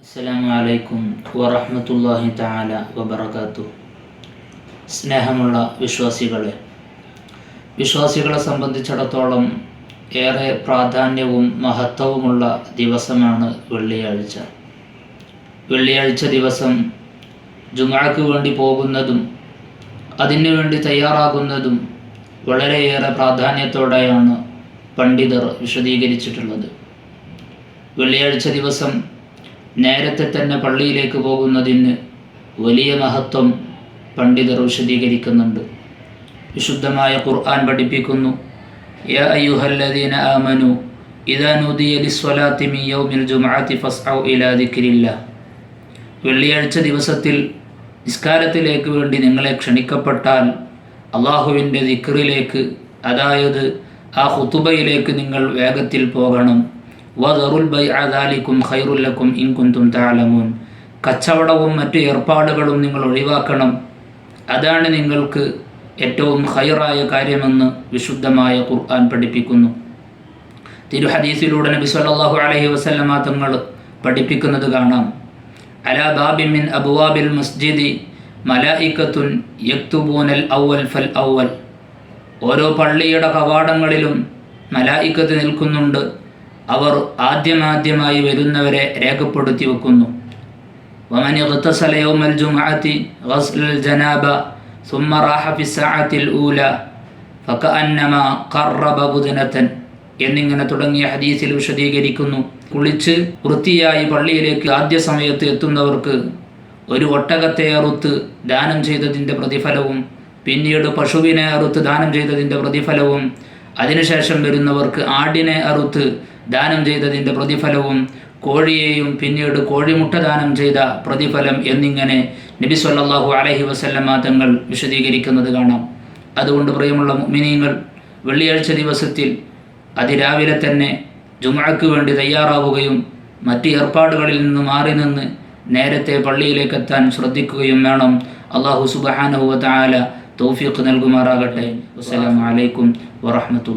അസ്സലാമു അലൈക്കും വറഹ്മത്തുള്ളാഹി തആല സ്നേഹമുള്ള വിശ്വാസികളെ വിശ്വാസികളെ സംബന്ധിച്ചിടത്തോളം ഏറെ പ്രാധാന്യവും മഹത്വവുമുള്ള ദിവസമാണ് വെള്ളിയാഴ്ച. വെള്ളിയാഴ്ച ദിവസം ജുമാക്ക് വേണ്ടി പോകുന്നതും അതിനു വേണ്ടി തയ്യാറാകുന്നതും വളരെയേറെ പ്രാധാന്യത്തോടെയാണ് പണ്ഡിതർ വിശദീകരിച്ചിട്ടുള്ളത്. വെള്ളിയാഴ്ച ദിവസം നേരത്തെ തന്നെ പള്ളിയിലേക്ക് പോകുന്നതിന് വലിയ മഹത്വം പണ്ഡിതർ വിശദീകരിക്കുന്നുണ്ട്. വിശുദ്ധമായ ഖുർആൻ പഠിപ്പിക്കുന്നു. ആമനു ഇദാ യൗമിൽ ഇലാ വെള്ളിയാഴ്ച ദിവസത്തിൽ നിസ്കാരത്തിലേക്ക് വേണ്ടി നിങ്ങളെ ക്ഷണിക്കപ്പെട്ടാൽ അള്ളാഹുവിന്റെ ദിക്റിലേക്ക് അതായത് ആ ഹുത്തുബയിലേക്ക് നിങ്ങൾ വേഗത്തിൽ പോകണം. വദറുൽ ബൈ അദാലിക്കും ഖൈറുല്ലക്കും ഇൻകുന്തും താലമൂൻ കച്ചവടവും മറ്റു ഏർപ്പാടുകളും നിങ്ങൾ ഒഴിവാക്കണം. അതാണ് നിങ്ങൾക്ക് ഏറ്റവും ഹൈറായ കാര്യമെന്ന് വിശുദ്ധമായ ഖുർആൻ പഠിപ്പിക്കുന്നു. തിരുഹദീസിലൂടെ നബി സല്ലാഹു അലഹി വസല്ലമ തങ്ങൾ പഠിപ്പിക്കുന്നത് കാണാം. അലാ മിൻ അബുവാബിൽ മസ്ജിദി മലായിക്കത്തുൻ യക്തുബൂനൽ ഔവൽ ഫൽ ഔവൽ. ഓരോ പള്ളിയുടെ കവാടങ്ങളിലും മലായിക്കത്ത് നിൽക്കുന്നുണ്ട്. അവർ ആദ്യമാദ്യമായി വരുന്നവരെ രേഖപ്പെടുത്തി വെക്കുന്നു ومن اغتسل يوم الجمعة غسل الجنابة ثم راح في الساعة الأولى فكأنما قرب بدنة എന്നിങ്ങനെ തുടങ്ങിയ ഹദീസിൽ വിശദീകരിക്കുന്നു കുളിച്ച് വൃത്തിയായി പള്ളിയിലേക്ക് ആദ്യ സമയത്ത് എത്തുന്നവർക്ക് ഒരു ഒട്ടകത്തെ അറുത്ത് ദാനം ചെയ്തതിൻ്റെ പ്രതിഫലവും പിന്നീട് പശുവിനെ അറുത്ത് ദാനം ചെയ്തതിൻ്റെ പ്രതിഫലവും അതിനുശേഷം വരുന്നവർക്ക് ആടിനെ അറുത്ത് ദാനം ചെയ്തതിന്റെ പ്രതിഫലവും കോഴിയെയും പിന്നീട് കോഴിമുട്ട ദാനം ചെയ്ത പ്രതിഫലം എന്നിങ്ങനെ നബി സല്ലാഹു അലഹി വസല്ലമ തങ്ങൾ വിശദീകരിക്കുന്നത് കാണാം. അതുകൊണ്ട് പ്രിയമുള്ള മിനിങ്ങൾ വെള്ളിയാഴ്ച ദിവസത്തിൽ അതിരാവിലെ തന്നെ ജുമാക്ക് വേണ്ടി തയ്യാറാവുകയും മറ്റ് ഏർപ്പാടുകളിൽ നിന്ന് മാറി നിന്ന് നേരത്തെ പള്ളിയിലേക്ക് എത്താൻ ശ്രദ്ധിക്കുകയും വേണം. അള്ളാഹു സുബഹാനഹു വ തആല തൗഫീഖ് നൽകുമാറാകട്ടെ. അസ്സലാമു അലൈക്കും വറഹ്മത്തുള്ളാഹി